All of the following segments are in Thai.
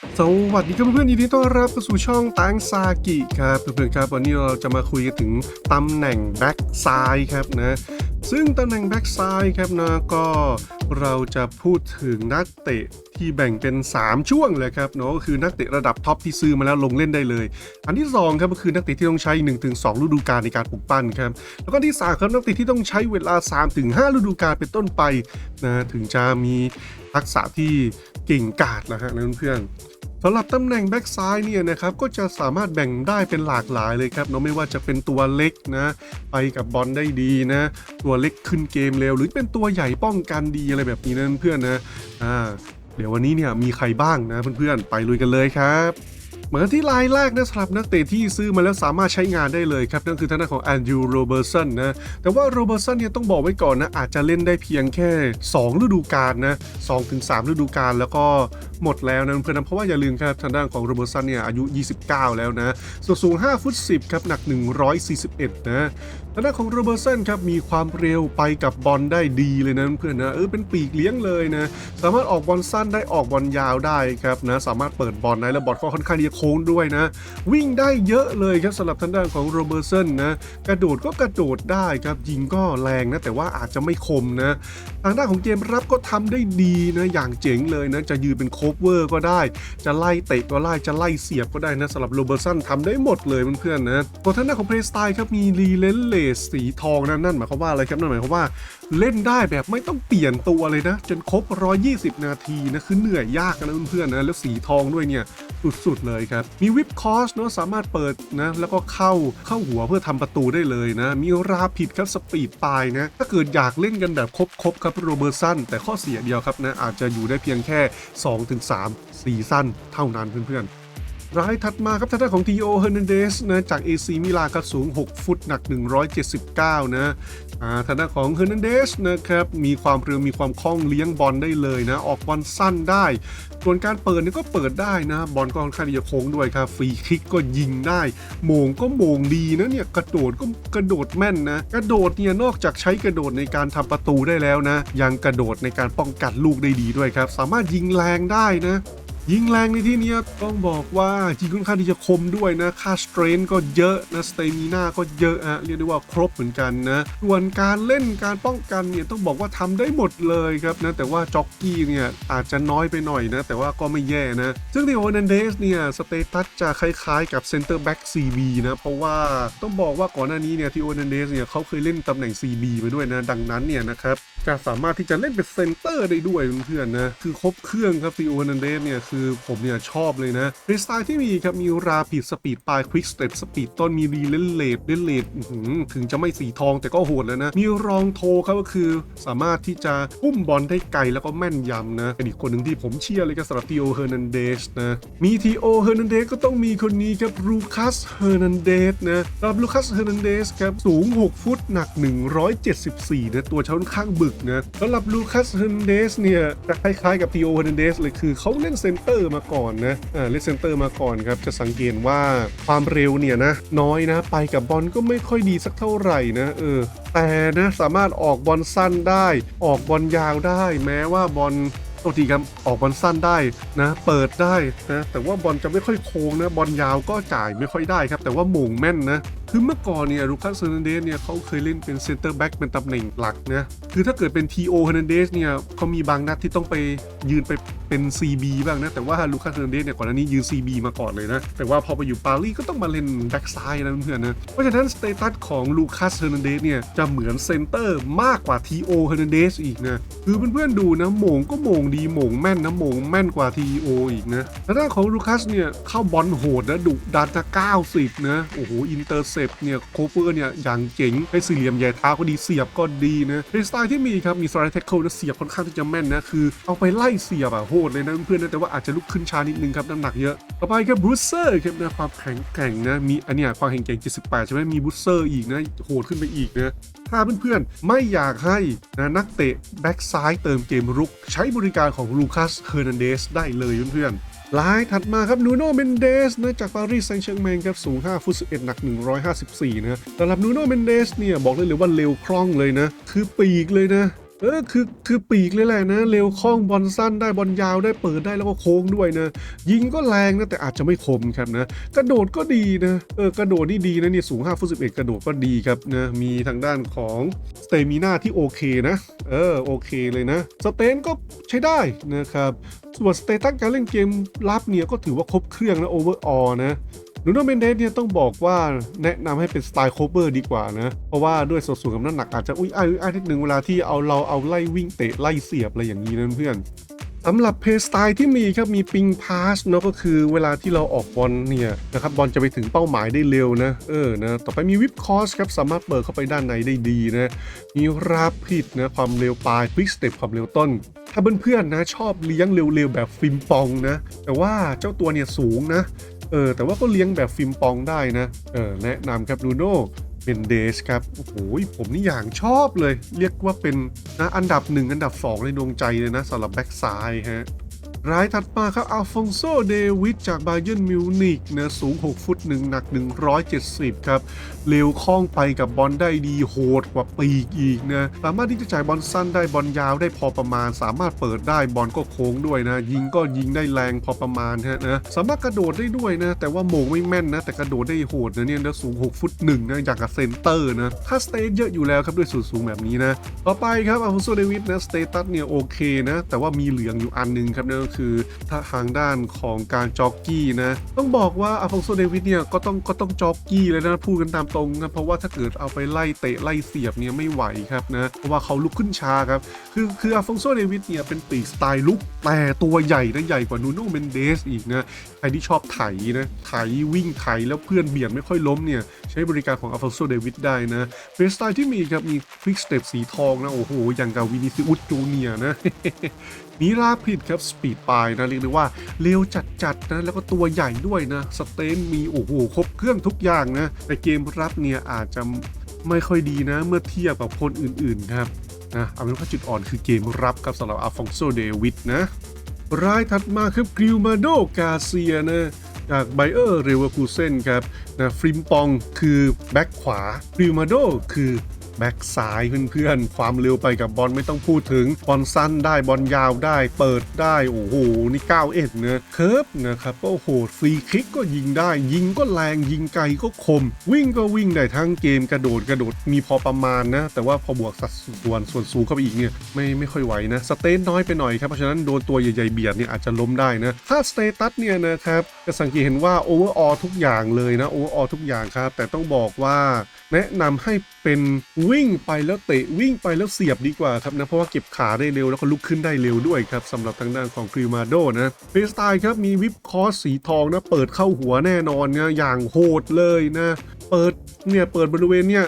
สวัสดีครับเพื่อนๆยินดีต้อนรับเข้าสู่ช่องตังซากิครับเพื่อนๆครับวันนี้เราจะมาคุยกันถึงตำแหน่งแบ็กซ้ายครับนะซึ่งตำแหน่งแบ็กซ้ายครับนะก็เราจะพูดถึงนักเตะที่แบ่งเป็น 3 ช่วงเลยครับเนาะก็คือนักเตะระดับท็อปที่ซื้อมาแล้วลงเล่นได้เลย อันที่2ครับก็คือนักเตะที่ต้องใช้ 1-2 ฤดูกาลในการปลูกปั้นครับแล้วก็ที่สามครับนักเตะที่ต้องใช้เวลา 3-5 ฤดูกาลเป็นต้นไปนะถึงจะมีทักษะที่เก่งกาจนะฮะเพื่อนๆ สำหรับตำแหน่งแบ็กซ้ายเนี่ยนะครับก็จะสามารถแบ่งได้เป็นหลากหลายเลยครับเนาะไม่ว่าจะเป็นตัวเล็กนะไปกับบอลได้ดีนะ ตัวเล็กขึ้นเกมเร็ว หรือเป็นตัวใหญ่ป้องกันดีอะไรแบบนี้นะเพื่อนนะอ่าเดี๋ยววันนี้เนี่ยมีใครบ้างนะเพื่อนๆไปลุยกันเลยครับ เหมือนที่รายแรกนะสำหรับนักเตะที่ซื้อมาแล้วสามารถใช้งานได้เลยครับนั่นคือทางด้านของแอนดรูโรเบอร์สันนะแต่ว่าโรเบอร์สันเนี่ยต้องบอกไว้ก่อนนะอาจจะเล่นได้เพียงแค่ 2 ฤดูกาลนะสองถึงสามฤดูกาลแล้วก็หมดแล้วนะเพื่อนๆเพราะว่าอย่าลืมครับทางด้านของโรเบอร์สันเนี่ยอายุ 29 แล้วนะส่วนสูง 5 ฟุต 10 ครับ หนัก 141 นะทางด้านของโรเบอร์สันครับมีความเร็วไปกับบอลได้ดีเลยนะเพื่อนนะเออเป็นปีกเลี้ยงเลยนะสามารถออกบอลสั้นได้ออกบอลยาวได้ครับนะสามารถเปิดบอลได้แล้วบอลก็ค่อนข้างที่จะโค้งด้วยนะ วิ่งได้เยอะเลยครับสำหรับทางด้านของโรเบอร์สันนะกระโดดก็กระโดดได้ครับยิงก็แรงนะแต่ว่าอาจจะไม่คมนะทางด้านของเกมรับก็ทำได้ดีนะอย่างเจ๋งเลยนะจะยืนเป็นโคเวอร์ก็ได้ จะไล่เตะก็ไล่จะไล่เสียบก็ได้นะสำหรับโรเบอร์สันทำได้หมดเลยเพื่อนๆนะตัวทางด้านของเพลย์สไตล์ครับมีรีเลนเลสสีทองนะนั่นหมายความว่าอะไรครับนั่นหมายความว่าเล่นได้แบบไม่ต้องเปลี่ยนตัวเลยนะ จนครบ 120 นาทีนะคือเหนื่อยยากนะเพื่อนๆนะแล้วสีทองด้วยเนี่ยสุดๆเลยครับ มีวิปคอสเนาะสามารถเปิดนะ แล้วก็เข้าเข้าหัวเพื่อทำประตูได้เลยนะ มีราผิดครับสปีดปลายนะ ถ้าเกิดอยากเล่นกันแบบครบๆครับโรเบอร์สันแต่ข้อเสียเดียวครับนะอาจจะอยู่ได้เพียงแค่ 2-3ซีซั่นเท่านั้นเพื่อนๆ รายถัดมาครับทางด้านของทีโอเฮอร์นันเดสนะจาก AC มิลานครับสูง 6 ฟุตหนัก 179 นะอ่าทางด้านของเฮอร์นันเดสนะครับมีความเร็วมีความคล่องเลี้ยงบอลได้เลยนะ ออกบอลสั้นได้ ส่วนการเปิดนี่ก็เปิดได้นะ บอลก็ค่อนข้างจะโค้งด้วยครับฟรีคิกก็ยิงได้โมงก็โมงดีนะเนี่ยกระโดดก็กระโดดแม่นนะ กระโดดเนี่ยนอกจากใช้กระโดดในการทำประตูได้แล้วนะ ยังกระโดดในการป้องกันลูกได้ดีด้วยครับ สามารถยิงแรงได้นะ ยิงแรงในที่นี้ต้องบอกว่ายิงค่อนข้างที่จะคมด้วยนะ ค่าสเตรนก็เยอะนะสเตมิน่าก็เยอะอะเรียกได้ว่าครบเหมือนกันนะ ส่วนการเล่นการป้องกันเนี่ยต้องบอกว่าทำได้หมดเลยครับนะ แต่ว่าจ็อกกี้เนี่ยอาจจะน้อยไปหน่อยนะ แต่ว่าก็ไม่แย่นะ ซึ่งทีโอนันเดสเนี่ยสเตตัสจะคล้ายๆกับเซนเตอร์แบ็ก CB นะ เพราะว่าต้องบอกว่าก่อนหน้านี้เนี่ยที่โอนันเดสเนี่ยเขาเคยเล่นตำแหน่ง CB ไปด้วยนะ ดังนั้นเนี่ยนะครับจะสามารถที่จะเล่นเป็นเซนเตอร์ได้ด้วยเพื่อนๆนะ คือครบเครื่องครับซีโอนันเดสเนี่ยคือผมเนี่ยชอบเลยนะในสไตล์ที่มีครับมีราผิดสปีดปลายควิกสเต p สปีดต้นมีรีเลนเลดเลนเลดถึงจะไม่สีทองแต่ก็โหดแล้วนะ มีรองโทครับก็คือ สามารถที่จะพุ่มบอลได้ไกลแล้วก็แม่นยำนะเป็นอีกคนหนึ่งที่ผมเชียร์เลยก็สำหรับทีโอเฮอร์นันเดสนะมีทีโอเฮอร์นันเดสก็ต้องมีคนนี้ครับลูคัสเฮอร์นันเดสนะสำหรับลูคัสเฮอร์นันเดสครับสูง 6 ฟุตหนัก 174นะตัวเขาค่อนข้างบึกนะสำหรับลูคัสเฮอร์นันเดสเนี่ยคล้ายๆกับทีโอเฮอร์นันเดสเลยคือเขาเล่นเซนเตอร์มาก่อนนะอ่าเล่นเซนเตอร์มาก่อนครับจะสังเกตว่าความเร็วเนี่ยนะน้อยนะไปกับบอลก็ไม่ค่อยดีสักเท่าไหร่นะเออแต่นะสามารถออกบอลสั้นได้ ออกบอลยาวได้ แม้ว่าบอลโทษทีครับออกบอลสั้นได้นะ เปิดได้นะแต่ว่าบอลจะไม่ค่อยโค้งนะบอลยาวก็จ่ายไม่ค่อยได้ครับ แต่ว่าหม่งแม่นนะ คือเมื่อก่อนเนี่ยลูคัสเฮอร์นันเดสเนี่ยเขาเคยเล่นเป็นเซนเตอร์แบ็กเป็นตำแหน่งหลักนะ คือถ้าเกิดเป็นทีโอเฮอร์นันเดสเนี่ยเขามีบางนัดที่ต้องไปยืนไปเป็น CB บ้างนะ แต่ว่าลูคัสเฮอร์นันเดสเนี่ยก่อนหน้านี้ยืน CB มาก่อนเลยนะ แต่ว่าพอไปอยู่ปารีสก็ต้องมาเล่นแบ็กซ้ายนะเพื่อนนะ เพราะฉะนั้นสเตตัสของลูคัสเฮอร์นันเดสเนี่ยจะเหมือนเซนเตอร์มากกว่าทีโอเฮอร์นันเดสอีกนะ คือเพื่อนๆดูนะโมงก็โมงดีโมงแม่นนะโมงแม่นกว่าทีโออีกนะแล้วด้านของลูคัสเนี่ยเข้าบอลโหดนะดุดันจะ90นะโอ้โหอินเตอร์เซปเนี่ยโคเวอร์เนี่ยอย่างเจ๋งให้สี่เหลี่ยมใหญ่เท้าก็ดีเสียบก็ดีนะเป็นสไตล์ที่มีครับมีสไลด์แท็กเกิลนะเสียบค่อนข้างที่จะแม่นนะคือเอาไปไล่เสียบอะโหดเลยนะเพื่อนนะแต่ว่าอาจจะลุกขึ้นช้านิดนึงครับน้ำหนักเยอะต่อไปครับบรูเซอร์ครับนะความแข็งแกร่งนะมีอันเนี้ยความแข็งแกร่ง 78 ใช่ไหมมีบรูเซอร์อีกนะโหดขึ้นไปอีกนะถ้าเพื่อนๆไม่อยากให้นะนักเตะแบ็กซ้ายเติมเกมรุก ใช้บริการของลูคัสเฮอร์นันเดสได้เลยเพื่อนๆ ลายถัดมาครับนูโนเมนเดสนะจากปารีสแซงต์แชร์แมงครับสูง 5 ฟุต 11 หนัก 154 นะสำหรับนูโนเมนเดสเนี่ย บอกเลยเลยว่าเร็วคล่องเลยนะ คือปีกเลยนะ เออคือคือปีกเลยแหละนะ เร็วคล่องบอลสั้นได้บอลยาวได้เปิดได้แล้วก็โค้งด้วยนะ ยิงก็แรงนะแต่อาจจะไม่คมครับนะ กระโดดก็ดีนะเออกระโดดนี่ดีนะเนี่ยสูง5ฟุต11 กระโดดก็ดีครับนะมีทางด้านของสเตมินาที่โอเคนะ เออโอเคเลยนะ สเตนก็ใช้ได้นะครับส่วนสเตตัสการเล่นเกมรับเนี่ยก็ถือว่าครบเครื่องนะโอเวอร์ออนะ นูโนเมนเดสเนี่ยต้องบอกว่าแนะนำให้เป็นสไตล์โคเวอร์ดีกว่านะ เพราะว่าด้วยสัดส่วนกับน้ำหนักอาจจะอุ้ยอ้ายอุ้ยอ้ายนิดนึงเวลาที่เอาเราเอาไล่วิ่งเตะไล่เสียบอะไรอย่างนี้นะเพื่อนสำหรับเพย์สไตล์ที่มีครับมีปิงพาสเนาะก็คือเวลาที่เราออกบอลเนี่ยนะครับบอลจะไปถึงเป้าหมายได้เร็วนะเออนะต่อไปมีวิปคอสครับสามารถเปิดเข้าไปด้านในได้ดีนะมีราพิดนะความเร็วปลายควิกสเต็ปความเร็วต้น ถ้าเพื่อนๆนะชอบเลี้ยงเร็วๆแบบฟิมปองนะแต่ว่าเจ้าตัวเนี่ยสูงนะ เออแต่ว่าก็เลี้ยงแบบฟิมปองได้นะเออแนะนำครับลูโน่เป็นเดสครับ โอ้โห ผมนี่อย่างชอบเลย เรียกว่าเป็นนะอันดับหนึ่งอันดับ 2 ในดวงใจเลยนะสำหรับแบ็กซ้ายฮะรายถัดมาครับอัลฟองโซเดวิดจากบาเยิร์นมิวนิกนะสูง 6 ฟุต 1 หนัก 170 ครับเร็วคล่องไปกับบอลได้ดีโหดกว่าปีกอีกนะสามารถที่จะจ่ายบอลสั้นได้บอลยาวได้พอประมาณ สามารถเปิดได้บอลก็โค้งด้วยนะ ยิงก็ยิงได้แรงพอประมาณฮะนะสามารถกระโดดได้ด้วยนะ แต่ว่าโมงไม่แม่นนะ แต่กระโดดได้โหดนะเนี่ยนะสูง 6 ฟุต1นะอย่างกับเซนเตอร์นะถ้าสเตทเยอะอยู่แล้วครับด้วยสูงสูงแบบนี้นะต่อไปครับอัลฟองโซเดวิดนะสเตตัสเนี่ยโอเคนะแต่ว่ามีเหลืองอยู่อันหนึงครับนั่นก็คือถ้าทางด้านของการจ็อกกี้นะต้องบอกว่าอัลฟองโซเดวิดเนี่ยก็ต้องก็ต้องจ็อกกี้เลยนะพูดกันตามรงนะเพราะว่าถ้าเกิดเอาไปไล่เตะไล่เสียบเนี่ยไม่ไหวครับนะเพราะว่าเขาลุกขึ้นช้าครับคือคืออัลฟองโซเดวิดเนี่ยเป็นปีกสไตล์ลุกแต่ตัวใหญ่นะใหญ่กว่านูโน่เมนเดสอีกนะใครที่ชอบไถนะไถวิ่งไถแล้วเพื่อนเบียดไม่ค่อยล้มเนี่ยใช้บริการของอัลฟองโซเดวิดได้นะเป็นสไตล์ที่มีครับมีควิกสเต็ปสีทองนะโอ้โหอย่างกับวินิซิอุสจูเนียนะ มีราพิดครับสปีดปลายนะเรียกได้ว่าเร็วจัดๆนะแล้วก็ตัวใหญ่ด้วยนะสเตนมีโอ้โหครบเครื่องทุกอย่างนะแต่เกมรับเนี่ยอาจจะไม่ค่อยดีนะเมื่อเทียบกับคนอื่นๆครับนะเอาเป็นว่าจุดอ่อนคือเกมรับครับสำหรับอัลฟองโซเดวิดนะรายถัดมาครับกริวมาโดกาเซียนะจากไบเออร์เรเวอร์คูเซนครับนะฟริมปองคือแบ็คขวากริวมาโดคือ แบ็กซ้ายเพื่อนๆ ความเร็วไปกับบอลไม่ต้องพูดถึง บอลสั้นได้บอลยาวได้ เปิดได้ โอ้โห นี่9เอ็ดเนะเคิร์ฟนะครับก็โหดฟรีคิกก็ยิงได้ ยิงก็แรงยิงไกลก็คม วิ่งก็วิ่งได้ทั้งเกมกระโดดกระโดดมีพอประมาณนะ แต่ว่าพอบวกสัดส่วนส่วนสูงเข้าไปอีกเนี่ยไม่ไม่ค่อยไหวนะ สเตนน้อยไปหน่อยครับ เพราะฉะนั้นโดนตัวใหญ่ๆเบียดเนี่ยอาจจะล้มได้นะถ้าสเตตัสเนี่ยนะครับจะสังเกตเห็นว่าโอเวอร์ออทุกอย่างเลยนะโอเวอร์ออทุกอย่างครับแต่ต้องบอกว่า แนะนำให้เป็นวิ่งไปแล้วเตะวิ่งไปแล้วเสียบดีกว่าครับนะเพราะว่าเก็บขาได้เร็วแล้วก็ลุกขึ้นได้เร็วด้วยครับสำหรับทางด้านของกริมาโดนะเฟสไตล์ครับมีวิปคอสสีทองนะเปิดเข้าหัวแน่นอนนะอย่างโหดเลยนะ เปิดเนี่ยเปิดบริเวณเนี่ย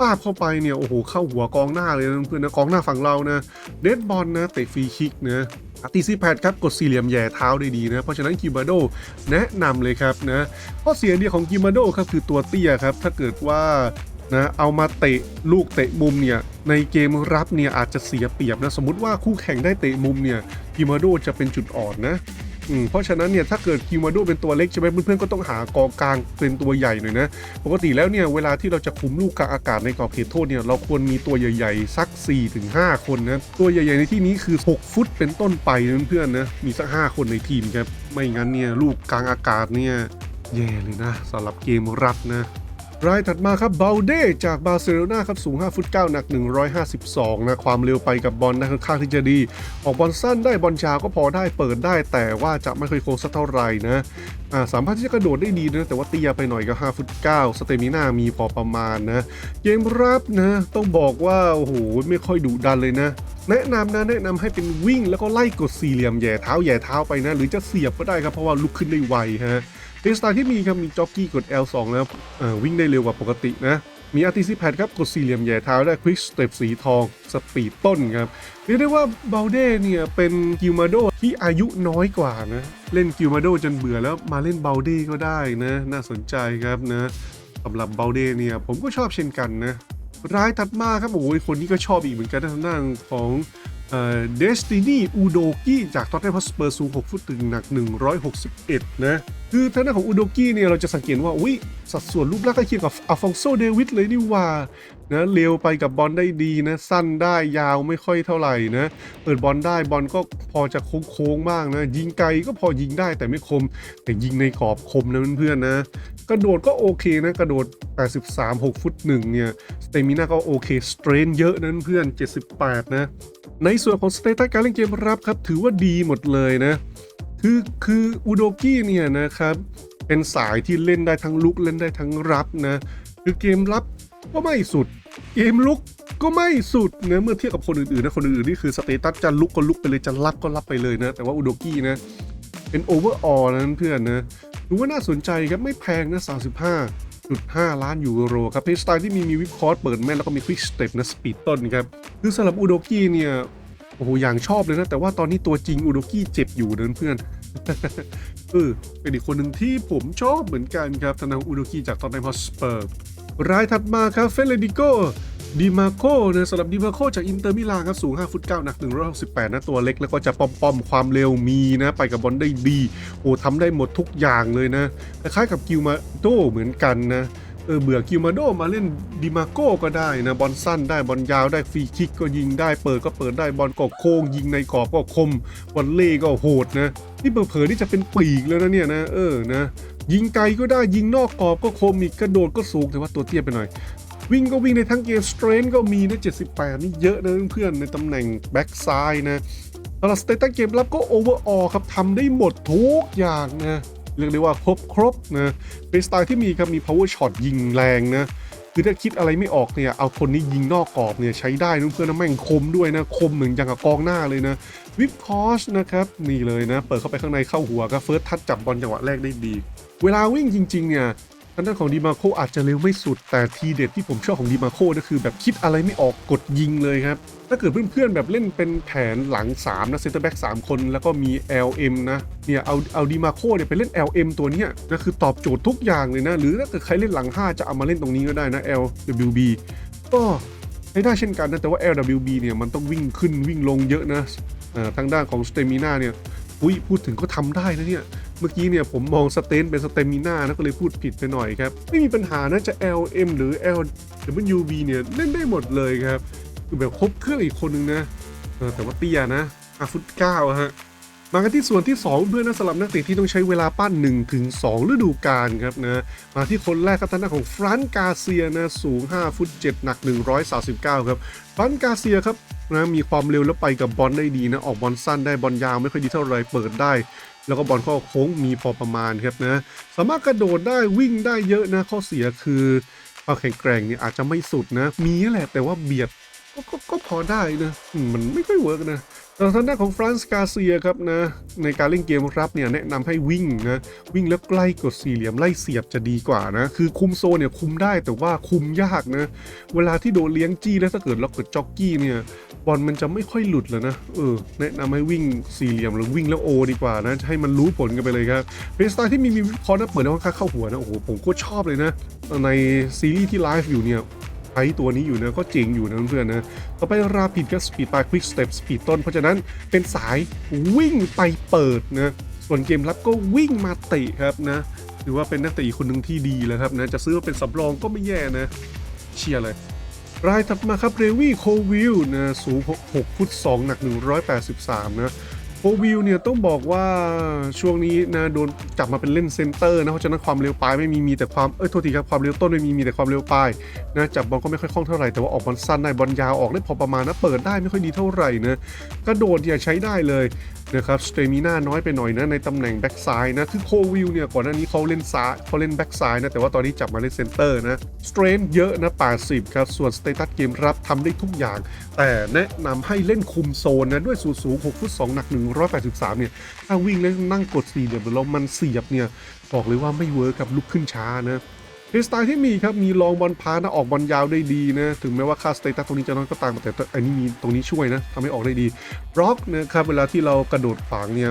ป้าบเข้าไปเนี่ยโอ้โหเข้าหัวกองหน้าเลยนะเพื่อนนะกองหน้าฝั่งเรานะเดดบอลนะเตะฟรีคิกนะ ตีซีแพดครับกดสี่เหลี่ยมแย่เท้าได้ดีนะเพราะฉะนั้นกิมาโดแนะนำเลยครับนะข้อเสียเดียวของกิมาโดครับคือตัวเตี้ยครับถ้าเกิดว่านะเอามาเตะลูกเตะมุมเนี่ยในเกมรับเนี่ยอาจจะเสียเปรียบนะสมมติว่าคู่แข่งได้เตะมุมเนี่ยกิมาโดจะเป็นจุดอ่อนนะ อืมเพราะฉะนั้นเนี่ยถ้าเกิดกิวมาโดเป็นตัวเล็กใช่ไหมเพื่อนๆก็ต้องหากองกลางเป็นตัวใหญ่หน่อยนะปกติแล้วเนี่ยเวลาที่เราจะคุมลูกกลางอากาศในกรอบเขตโทษเนี่ยเราควรมีตัวใหญ่ๆ สัก 4-5 คนนะตัวใหญ่ๆในที่นี้คือ 6 ฟุตเป็นต้นไปนะเพื่อนๆนะมีสัก 5 คนในทีมครับไม่งั้นเนี่ยลูกกลางอากาศเนี่ยแย่เลยนะสำหรับเกมรับนะ รายถัดมาครับเบลเดจากบาร์เซโลนาครับสูง 5 ฟุต 9 หนัก 152 นะ ความเร็วไปกับบอลนะค่อนข้างที่จะดี ออกบอลสั้นได้บอลยาวก็พอได้เปิดได้ แต่ว่าจะไม่ค่อยโค้งสักเท่าไหร่นะอ่าสามารถที่จะกระโดดได้ดีนะแต่ว่าเตียไปหน่อยก็5ฟุต9สเตมิน่ามีพอประมาณนะเกมรับนะ ต้องบอกว่า โอ้โห ไม่ค่อยดุดันเลยนะแนะนำนะแนะนำให้เป็นวิ่งแล้วก็ไล่กดสี่เหลี่ยมแย่เท้าแย่เท้าไปนะ หรือจะเสียบก็ได้ครับเพราะว่าลุกขึ้นได้ไวฮะ เป็นสตล์ที่มีครับมีจ็อกกี้กด L2 แล้วเอ่อวิ่งได้เร็วกว่าปกตินะ มี RTC Pad ครับกดสี่เหลี่ยมแหย่เท้าได้ Quick Step สีทองสปีดต้นครับเรียกได้ว่าเบลเด้เนี่ยเป็นกิลมาโดที่อายุน้อยกว่านะเล่นกิลมาโดจนเบื่อแล้วมาเล่นเบลเด้ก็ได้นะน่าสนใจครับนะสำหรับเบลเด้เนี่ยผมก็ชอบเช่นกันนะรายถัดมาครับโอ้ยคนนี้ก็ชอบอีกเหมือนกันนะทางด้านของเดสตินีอูโดกิจากท็อตแนมฮอสเปอร์สูง 6 ฟุตถึงหนัก 161 นะ คือทางด้านของอูโดกิเนี่ยเราจะสังเกตว่าอุ้ยสัดส่วนรูปร่างใกล้เคียงกับอัลฟองโซเดวิดเลยนี่ว่านะเร็วไปกับบอลได้ดีนะ สั้นได้ยาวไม่ค่อยเท่าไหร่นะเปิดบอลได้บอลก็พอจะโค้งๆบ้างนะยิงไกลก็พอยิงได้แต่ไม่คม แต่ยิงในกรอบคมนะเพื่อนๆนะ กระโดดก็โอเคนะ กระโดด 83 6 ฟุต1เนี่ยสเตมินาก็โอเคสเตรนเยอะนะเพื่อน 78 นะ ในส่วนของสเตตัสการเล่นเกมรับครับถือว่าดีหมดเลยนะ คือคืออุโดกี้เนี่ยนะครับเป็นสายที่เล่นได้ทั้งลุกเล่นได้ทั้งรับนะคือเกมรับก็ไม่สุด เกมลุกก็ไม่สุดนะเมื่อเทียบกับคนอื่นๆนะคนอื่นๆนี่คือสเตตัสจะลุกก็ลุกไปเลยจะรับก็รับไปเลยนะ แต่ว่าอุโดกี้นะเป็นโอเวอร์ออนะเพื่อนนะดูว่าน่าสนใจครับไม่แพงนะ 35.5 ล้านยูโรครับเพลสไตล์ที่มีมีวิคอร์ดเปิดแม่นแล้วก็มีควิกสเต็ปนะสปีดต้นครับคือสำหรับอุโดกี้เนี่ย โอ้โหอย่างชอบเลยนะ แต่ว่าตอนนี้ตัวจริงอุโดกี้เจ็บอยู่นเพื่อนเออเป็นอีกคนหนึ่งที่ผมชอบเหมือนกันครับทางด้านอุโดกี้จากตอนไนฮอสเปอร์รายถัดมาครับเฟเ e ดิโกดิมาโกนะสำหรับดิมาโกจากอินเตอร์มิลานครับสูง 5 ฟุต 9 หนัก 168 นะตัวเล็กแล้วก็จะป้อมๆความเร็วมีนะ ไปกับบอลได้ดี โอ้ทำได้หมดทุกอย่างเลยนะคล้ายกับกิวมาโดเหมือนกันนะ เออเบื่อกิวมาโดมาเล่นดิมาโก้ก็ได้นะบอลสั้นได้บอลยาวได้ฟรีคิกก็ยิงได้เปิดก็เปิดได้บอลก็โค้งยิงในกรอบก็คมบอลเล่ก็โหดนะนี่เผลอๆนี่จะเป็นปีกแล้วนะเนี่ยนะเออนะยิงไกลก็ได้ยิงนอกกรอบก็คมอีกกระโดดก็สูงแต่ว่าตัวเตี้ยไปหน่อย วิ่งก็วิ่งในทั้งเกมสเตรนก็มีนะ 78 นี่เยอะนะเพื่อนในตำแหน่งแบ็กซ้ายนะสำหรับสเตตัสเกมรับก็โอเวอร์ออครับทำได้หมดทุกอย่างนะ เรียกได้ว่าครบครบนะเป็นสไตล์ที่มีครับมี power shot ยิงแรงนะคือถ้าคิดอะไรไม่ออกเนี่ยเอาคนนี้ยิงนอกกรอบเนี่ยใช้ได้นะเพื่อนนะแม่งคมด้วยนะคมเหมือนอย่างกับกองหน้าเลยนะวิปคอสนะครับนี่เลยนะ เปิดเข้าไปข้างในเข้าหัวก็เฟิร์สทัชจับบอลจังหวะแรกได้ดี เวลาวิ่งจริง ๆ เนี่ย ทางด้านของดีมาโคอาจจะเร็วไม่สุด แต่ทีเด็ดที่ผมชอบของดีมาโคก็คือแบบคิดอะไรไม่ออกกดยิงเลยครับ ถ้าเกิดเพื่อนๆแบบเล่นเป็นแผนหลัง 3 นะเซนเตอร์แบ็ก3คน แล้วก็มี LM นะ เนี่ยเอาเอาดีมาโคเนี่ยไปเล่น LM ตัวเนี้ยนะคือตอบโจทย์ทุกอย่างเลยนะ หรือถ้าเกิดใครเล่นหลัง 5 จะเอามาเล่นตรงนี้ก็ได้นะ LWB ก็ใช้ได้เช่นกันนะแต่ว่า LWB เนี่ยมันต้องวิ่งขึ้นวิ่งลงเยอะนะทางด้านของสเตมิน่าเนี่ยอุ้ยพูดถึงก็ทำได้นะเนี่ย เมื่อกี้เนี่ยผมมองสเตนเป็นสเตมิน่านะก็เลยพูดผิดไปหน่อยครับ ไม่มีปัญหานะจะ LM หรือ LWB เนี่ยเล่นได้หมดเลยครับคือแบบครบเครื่องอีกคนนึงนะแต่ว่าเตี้ยนะอาฟุตเก้าอะฮะมากันที่ส่วนที่ 2 เพื่อนนะสำหรับนักเตะที่ต้องใช้เวลาปั้น1ถึง2ฤดูกาลครับนะมาที่คนแรกครับทางด้านของฟรานกาเซียนะสูง 5 ฟุต 7 หนัก 139 ครับฟรานกาเซียครับนะมีความเร็วแล้วไปกับบอลได้ดีนะ ออกบอลสั้นได้บอลยาวไม่ค่อยดีเท่าไหรเปิดได้ แล้วก็บอลข้าโค้งมีพอประมาณครับนะ สามารถกระโดดได้วิ่งได้เยอะนะ ข้อเสียคือความแข็งแกร่งเนี่ยอาจจะไม่สุดนะ มีแหละแต่ว่าเบียดก็ก็ก็พอได้นะ มันไม่ค่อยเวิร์กนะแต่ทางด้านของฟรานซ์กาเซียครับนะ ในการเล่นเกมรับเนี่ยแนะนำให้วิ่งนะ วิ่งแล้วใกล้กดสี่เหลี่ยมไล่เสียบจะดีกว่านะ คือคุมโซนเนี่ยคุมได้แต่ว่าคุมยากนะ เวลาที่โดนเลี้ยงจี้แล้วถ้าเกิดเราเกิดจ็อกกี้เนี่ย บอลมันจะไม่ค่อยหลุดเลยนะเออแนะนำให้วิ่งสี่เหลี่ยมหรือวิ่งแล้วโอดีกว่านะให้มันรู้ผลกันไปเลยครับเป็นสไตล์ที่มีมีวิเคราะห์นะเปิดแล้วค่าเข้าหัวนะโอ้โหผมโคตรชอบเลยนะ ในซีรีส์ที่ไลฟ์อยู่เนี่ยใช้ตัวนี้อยู่นะก็เจ๋งอยู่นะเพื่อนนะต่อไปราผิดก็สปีดปลายควิกสเต็ปสปีดต้น เพราะฉะนั้นเป็นสายวิ่งไปเปิดนะส่วนเกมรับก็วิ่งมาเตะครับนะถือว่าเป็นนักเตะอีกคนหนึ่งที่ดีแล้วครับนะจะซื้อมาเป็นสำรองก็ไม่แย่นะ เชียร์เลย รายถัดมาครับเรวี่โควิลนะสูง6ฟุต2หนัก 183 นะโควิลเนี่ยต้องบอกว่าช่วงนี้นะโดนจับมาเป็นเล่นเซนเตอร์นะเพราะฉะนั้นความเร็วปลายไม่มีมีแต่ความเอ้ยโทษทีครับความเร็วต้นไม่มีมีแต่ความเร็วปลายนะจับบอลก็ไม่ค่อยคล่องเท่าไหร่แต่ว่าออกบอลสั้นได้บอลยาวออกได้พอประมาณนะเปิดได้ไม่ค่อยดีเท่าไหร่นะกระโดดเนี่ยใช้ได้เลย นะครับสเตมิน่าน้อยไปหน่อยนะในตำแหน่งแบ็กซ้ายนะคือโควิลเนี่ยก่อนหน้านี้เขาเล่นซ้ายเขาเล่นแบ็กซ้ายนะแต่ว่าตอนนี้จับมาเล่นเซนเตอร์นะสเตรนเยอะนะ80ครับส่วนสเตตัสเกมรับทำได้ทุกอย่าง แต่แนะนำให้เล่นคุมโซนนะด้วยสูงสูง6ฟุต2หนัก 183เนี่ยถ้าวิ่งแล้วนั่งกดสี่เหลี่ยมแล้วมันเสียบเนี่ยบอกเลยว่าไม่เวิร์กกับลุกขึ้นช้านะ เพสไตล์ที่มีครับ มีลองบอลพานะออกบอลยาวได้ดีนะ ถึงแม้ว่าค่าสเตตัสตรงนี้จะน้อยก็ตามแต่อันนี้มีตรงนี้ช่วยนะทำให้ออกได้ดีบล็อกนะครับเวลาที่เรากระโดดขวางเนี่ย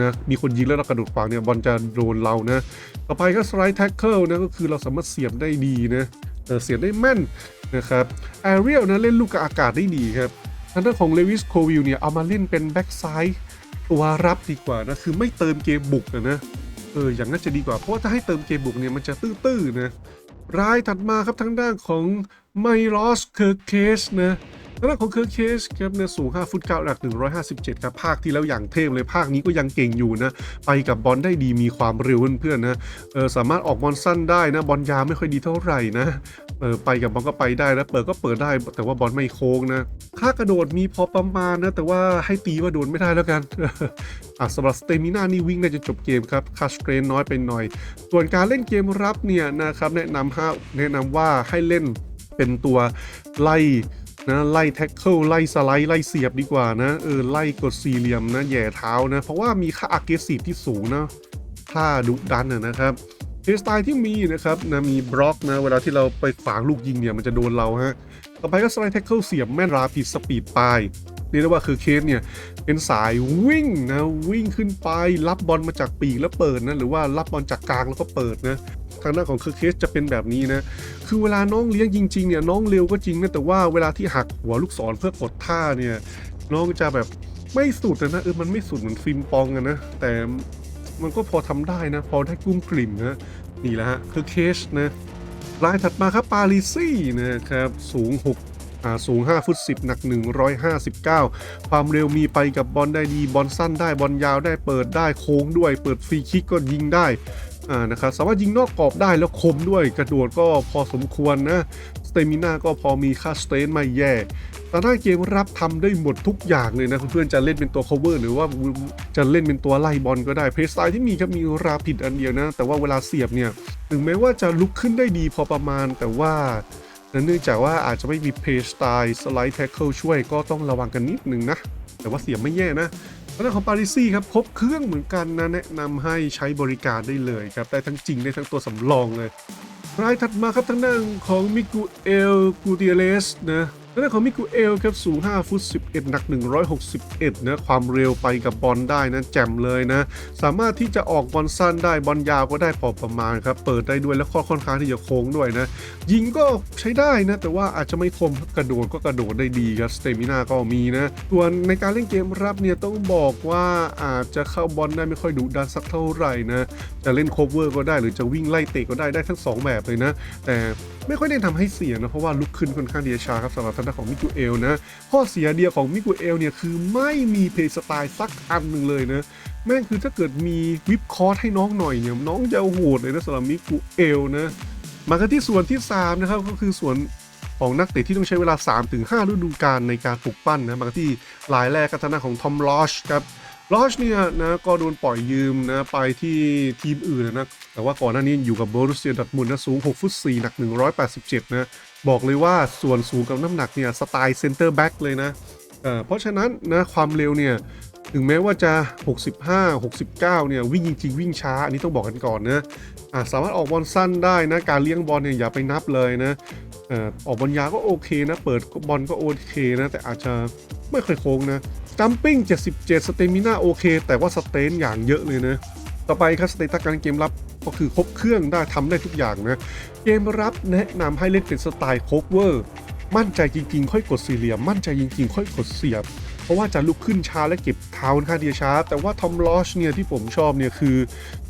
นะมีคนยิงแล้วเรากระโดดขวางเนี่ยบอลจะโดนเรานะ ต่อไปก็สไลด์แท็กเกิลนะก็คือเราสามารถเสียบได้ดีนะเสียบได้แม่นนะครับแอเรียลนะเล่นลูกกับอากาศได้ดีครับทางด้านของเลวิสโควิลเนี่ยเอามาเล่นเป็นแบ็กซ้ายตัวรับดีกว่านะคือไม่เติมเกมบุกนะ อออย่างนั้นจะดีกว่า เพราะว่าถ้าให้เติมเกมบุกเนี่ยมันจะตื้อๆนะรายถัดมาครับทางด้านของไมลอสเคอร์เคสนะ ด้านของเคอร์เคสครับเนี่ยสูง 5 ฟุต9หนัก 157 ครับ ภาคที่แล้วอย่างเทพเลยภาคนี้ก็ยังเก่งอยู่นะ ไปกับบอลได้ดีมีความเร็วเพื่อนๆนะเออสามารถออกบอลสั้นได้นะ บอลยาวไม่ค่อยดีเท่าไหร่นะเออไปกับบอลก็ไปได้นะเปิดก็เปิดได้ แต่ว่าบอลไม่โค้งนะค่ากระโดดมีพอประมาณนะ แต่ว่าให้ตีว่าโดนไม่ได้แล้วกันอะสำหรับสเตมิน่านี่วิ่งได้จนจบเกมครับคาสเตรนน้อยไปหน่อย ส่วนการเล่นเกมรับเนี่ยนะครับแนะนำให้แนะนำว่าให้เล่นเป็นตัวไล่ นะไล่แท็กเกิลไล่สไลด์ไล่เสียบดีกว่านะเออไล่กดสี่เหลี่ยมนะแย่เท้านะ เพราะว่ามีค่า aggressive ที่สูงนะค่าดุดันนะครับเพสไตล์ที่มีนะครับนะมีบล็อกนะเวลาที่เราไปขวางลูกยิงเนี่ยมันจะโดนเราฮะต่อไปก็สไลด์แท็กเกิลเสียบแม่นราผิดสปีดปลายเรียกได้ว่าคือเคสเนี่ยเป็นสายวิ่งนะวิ่งขึ้นไปรับบอลมาจากปีกแล้วเปิดนะหรือว่ารับบอลจากกลางแล้วก็เปิดนะ ทางด้านของเคอร์เคสจะเป็นแบบนี้นะ คือเวลาน้องเลี้ยงจริงๆเนี่ยน้องเร็วก็จริงนะแต่ว่าเวลาที่หักหัวลูกศรเพื่อกดท่าเนี่ย น้องจะแบบไม่สุดนะเออมันไม่สุดเหมือนฟิล์มปองอะนะแต่มันก็พอทำได้นะ พอได้กุ้มกลิ่มนะนี่แหละฮะเคอร์เคสนะรายถัดมาครับปาลิซี่นะครับสูง6อ่าสูง 5 ฟุต 10 หนัก 159 ความเร็วมีไปกับบอลได้ดี บอลสั้นได้ บอลยาวได้ เปิดได้ โค้งด้วย เปิดฟรีคิกก็ยิงได้ อ่านะครับสามารถยิงนอกกรอบได้แล้วคมด้วยกระโดดก็พอสมควรนะสเตมิน่าก็พอมีค่าสเตนไม่แย่ตอนหน้าเกมรับทำได้หมดทุกอย่างเลยนะเพื่อนๆจะเล่นเป็นตัว cover หรือว่าจะเล่นเป็นตัวไล่บอลก็ได้เพสไตล์ที่มีครับมีราผิดอันเดียวนะ แต่ว่าเวลาเสียบเนี่ยถึงแม้ว่าจะลุกขึ้นได้ดีพอประมาณแต่ว่าเนื่องจากว่าอาจจะไม่มีเพย์สไตล์สไลด์แท็กเกิลช่วยก็ต้องระวังกันนิดนึงนะ แต่ว่าเสียงไม่แย่นะ แล้วของปาริซี่ครับครบเครื่องเหมือนกันนะแนะนำให้ใช้บริการได้เลยครับได้ทั้งจริงได้ทั้งตัวสำรองเลยรายถัดมาครับทางด้านของมิกูเอลกูเตียเลสนะ ด้านของมิกูเอลครับสูง 5 ฟุต 11 หนัก 161 นะ ความเร็วไปกับบอลได้นะ แจ่มเลยนะ สามารถที่จะออกบอลสั้นได้ บอลยาวก็ได้พอประมาณครับ เปิดได้ด้วยแล้วข้อค่อนข้างที่จะโค้งด้วยนะ ยิงก็ใช้ได้นะ แต่ว่าอาจจะไม่คมกระโดดก็กระโดดได้ดีครับ สเตมินาก็มีนะ ส่วนในการเล่นเกมรับเนี่ยต้องบอกว่าอาจจะเข้าบอลได้ไม่ค่อยดุดันสักเท่าไหร่นะ จะเล่น cover ก็ได้หรือจะวิ่งไล่เตะก็ได้ได้ทั้ง 2 แบบเลยนะ แต่ไม่ค่อยได้ทำให้เสียนะเพราะว่าลุกขึ้นค่อนข้างดีช้าครับสำหรับทางด้านของมิกูเอลนะ ข้อเสียเดียวของมิกูเอลเนี่ยคือไม่มีเพย์สไตล์สักอันหนึ่งเลยนะแม่งคือถ้าเกิดมีวิปคอร์สให้น้องหน่อยเนี่ยน้องจะโหดเลยนะสำหรับมิกูเอลนะมากันที่ส่วนที่3นะครับก็คือส่วนของนักเตะที่ต้องใช้เวลา 3-5 ฤดูกาลในการปลุกปั้นนะมากันที่รายแรกก็ทางด้าของทอมลอชครับลอชเนี่ยนะก็โดนปล่อยยืมนะไปที่ทีมอื่นนะ แต่ว่าก่อนหน้านี้อยู่กับโบรุสเซียดอร์ทมุนนะสูง 6 ฟุต 4 หนัก 187 นะ บอกเลยว่าส่วนสูงกับน้ำหนักเนี่ยสไตล์เซนเตอร์แบ็กเลยนะเเพราะฉะนั้นนะความเร็วเนี่ยถึงแม้ว่าจะ 65 69 เนี่ยวิ่งจริงๆวิ่งช้า อันนี้ต้องบอกกันก่อนนะะสามารถออกบอลสั้นได้นะ การเลี้ยงบอลเนี่ยอย่าไปนับเลยนะออกบอลยาวก็โอเคนะ เปิดบอลก็โอเคนะ แต่อาจจะไม่ค่อยโค้งนะจัมปิ้ง77 สเตมิน่าโอเค แต่ว่าสเตนอย่างเยอะเลยนะ ต่อไปครับสเตตัสการเกมรับ ก็คือครบเครื่องได้ทำได้ทุกอย่างนะเกมรับแนะนำให้เล่นเป็นสไตล์โคเวอร์มั่นใจจริงๆ ค่อยกดสี่เหลี่ยม มั่นใจจริงๆ ค่อยกดเสียบ เพราะว่าจะลุกขึ้นช้าและเก็บเท้าค่างที่จะช้า แต่ว่าทอมลอชเนี่ยที่ผมชอบเนี่ยคือ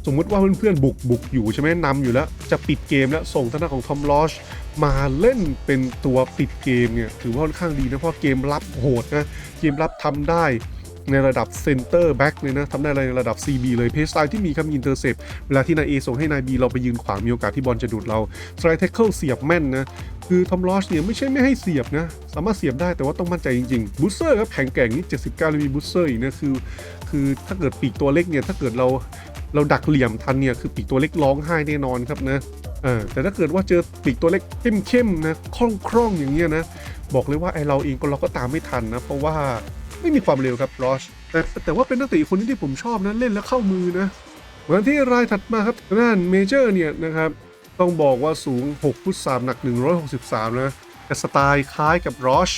สมมุติว่าเพื่อนๆบุกบุกอยู่ใช่ไหมนำอยู่แล้ว จะปิดเกมแล้วส่งทางด้าของทอมลอชมาเล่นเป็นตัวปิดเกมเนี่ยถือว่าค่อนข้างดีนะเพราะเกมรับโหดนะเกมรับทำได้ ในระดับเซนเตอร์แบ็กเลยนะทำได้ในระดับ CB เลยเพสไตล์ที่มีครับอินเตอร์เซปเวลาที่นาย A ส่งให้นาย B เราไปยืนขวางมีโอกาสที่บอลจะดูดเราสไลด์แท็กเกิลเสียบแม่นนะคือทอมลอชเนี่ยไม่ใช่ไม่ให้เสียบนะ สามารถเสียบได้แต่ว่าต้องมั่นใจจริงๆบูสเซอร์ครับแข็งแกร่งนี่79เลยมีบูสเซอร์อีกนะคือ คือถ้าเกิดปีกตัวเล็กเนี่ยถ้าเกิดเราเราดักเหลี่ยมทันเนี่ยคือปีกตัวเล็กร้องไห้แน่นอนครับนะเออแต่ถ้าเกิดว่าเจอปีกตัวเล็กเข้มๆนะคล่องๆอย่างเงี้ยนะบอกเลยว่าไอเราเองก็เราก็ตามไม่ทันนะเพราะว่า ไม่มีความเร็วครับรอชแต่แต่ว่าเป็นนักเตะอีคนนี้ที่ผมชอบนะเล่นแล้วเข้ามือนะเหมือนที่รายถัดมาครับด้านเมเจอร์เนี่ยนะครับต้องบอกว่าสูง 6 ฟุต 3 หนัก 163 นะแต่สไตล์คล้ายกับรอช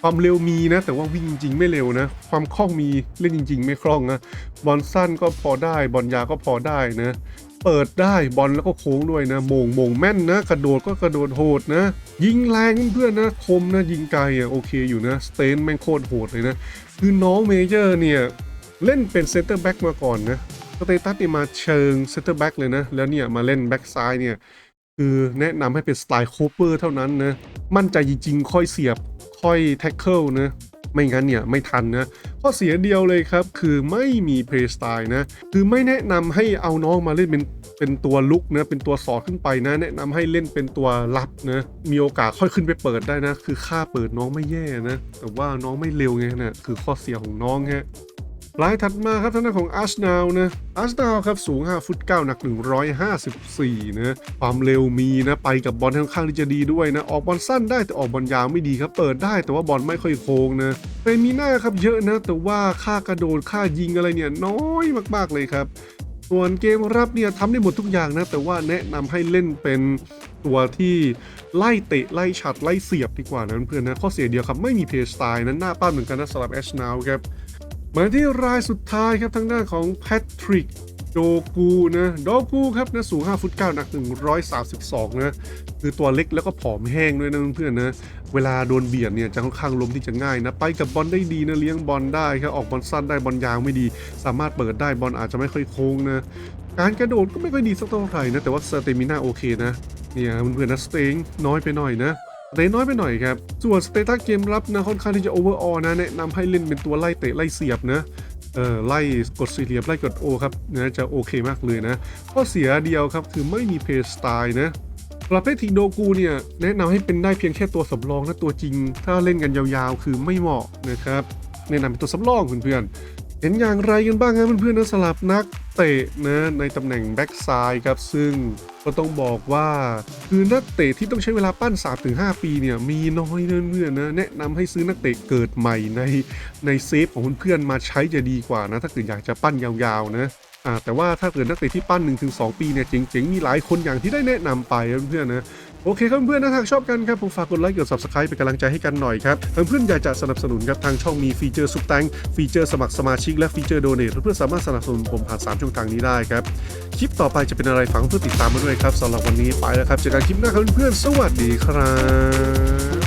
ความเร็วมีนะ แต่ว่าวิ่งจริงไม่เร็วนะ ความคล่องมีเล่นจริง ๆ ไม่คล่องนะบอลสั้นก็พอได้บอลยาวก็พอได้นะ เปิดได้บอลแล้วก็โค้งด้วยนะมงมงแม่นนะ กระโดดก็กระโดดโหดนะ ยิงแรงเพื่อนนะคมนะยิงไกลอะโอเคอยู่นะสเตนแม่งโคตรโหดเลยนะคือน้องเมเจอร์เนี่ยเล่นเป็นเซนเตอร์แบ็กมาก่อนนะสเตตัสเนี่ยมาเชิงเซนเตอร์แบ็กเลยนะแล้วเนี่ยมาเล่นแบ็กซ้ายเนี่ย คือแนะนำให้เป็นสไตล์โคเปอร์เท่านั้นนะ มั่นใจจริงๆ ค่อยเสียบ ค่อยแท็กเกิลนะ ไม่งั้นเนี่ย ไม่ทันนะ ข้อเสียเดียวเลยครับ คือไม่มีเพลย์สไตล์นะ คือไม่แนะนำให้เอาน้องมาเล่นเป็นเป็นตัวลุกนะเป็นตัวสอดขึ้นไปนะ แนะนำให้เล่นเป็นตัวรับนะมีโอกาสค่อยขึ้นไปเปิดได้นะ คือค่าเปิดน้องไม่แย่นะ แต่ว่าน้องไม่เร็วไงนะคือข้อเสียของน้องฮะ รายถัดมาครับทางด้านของอาร์ n น l นะอาร์ n น l ครับสูง 5 ฟุต 9 หนัก 154 นะ ความเร็วมีนะ ไปกับบอลค่อนข้างที่จะดีด้วยนะ ออกบอลสั้นได้แต่ออกบอลยาวไม่ดีครับ เปิดได้แต่ว่าบอลไม่ค่อยโค้งนะเฟมีหน่าครับเยอะนะ แต่ว่าค่ากระโดดค่ายิงอะไรเนี่ยน้อยมากๆเลยครับส่วนเกมรับเนี่ยทำได้หมดทุกอย่างนะ แต่ว่าแนะนำให้เล่นเป็นตัวที่ไล่เตะ ไล่ฉัดไล่เสียบดีกว่านะเพื่อนนะข้อเสียเดียวครับ ไม่มีเพย์สไตล์นั้นหน้าป้าเหมือนกันนะสำหรับแอชนาวครับ มาที่รายสุดท้ายครับทางด้านของแพทริกโดกูนะโดกูครับนะสูง 5 ฟุต 9 หนัก 132 นะ คือตัวเล็กแล้วก็ผอมแห้งด้วยนะเพื่อนๆนะ เวลาโดนเบียดเนี่ยจะค่อนข้างล้มที่จะง่ายนะ ไปกับบอลได้ดีนะ เลี้ยงบอลได้ครับ ออกบอลสั้นได้บอลยาวไม่ดี สามารถเปิดได้บอลอาจจะไม่ค่อยโค้งนะ การกระโดดก็ไม่ค่อยดีสักเท่าไหร่นะ แต่ว่าสเตมิน่าโอเคนะ เนี่ยเพื่อนๆนะสเตงน้อยไปหน่อยนะ เตะน้อยไปหน่อยครับ ส่วนสเตตัสเกมรับนะค่อนข้างที่จะโอเวอร์ออนะแนะนำให้เล่นเป็นตัวไล่เตะไล่เสียบนะเออไล่กดสี่เหลี่ยมไล่กดโอครับนะจะโอเคมากเลยนะข้อเสียเดียวครับคือไม่มีเพย์สไตล์นะประเภททิงโดกูเนี่ยแนะนำให้เป็นได้เพียงแค่ตัวสำรองและตัวจริง ถ้าเล่นกันยาวๆ คือไม่เหมาะนะครับแนะนำเป็นตัวสำรองเพื่อนๆ เห็นอย่างไรกันบ้างครับเพื่อนๆนะสลับนักเตะนะในตำแหน่งแบ็กซ้ายครับ ซึ่งก็ต้องบอกว่าคือนักเตะที่ต้องใช้เวลาปั้น 3-5 ปีเนี่ยมีน้อยนะเพื่อนๆนะแนะนำให้ซื้อนักเตะเกิดใหม่ในในเซฟของเพื่อนๆมาใช้จะดีกว่านะถ้าเกิดอยากจะปั้นยาวๆนะแต่ว่าถ้าเกิดนักเตะที่ปั้น 1-2 ปีเนี่ยเจ๋งๆมีหลายคนอย่างที่ได้แนะนำไปเพื่อนๆนะ โอเคครับเพื่อนๆนะหากชอบกันครับผมฝากกดไลค์กด subscribe เป็นกำลังใจให้กันหน่อยครับทางเพื่อนอยากจะสนับสนุนครับทางช่องมีฟีเจอร์ซุปแตงฟีเจอร์สมัครสมาชิกและฟีเจอร์โดเนทเพื่อนๆสามารถสนับสนุนผมผ่าน3ช่องทางนี้ได้ครับคลิปต่อไปจะเป็นอะไรฝากเพื่อนติดตามมาด้วยครับสำหรับวันนี้ไปแล้วครับเจอกันคลิปหน้าครับเพื่อนๆสวัสดีครับ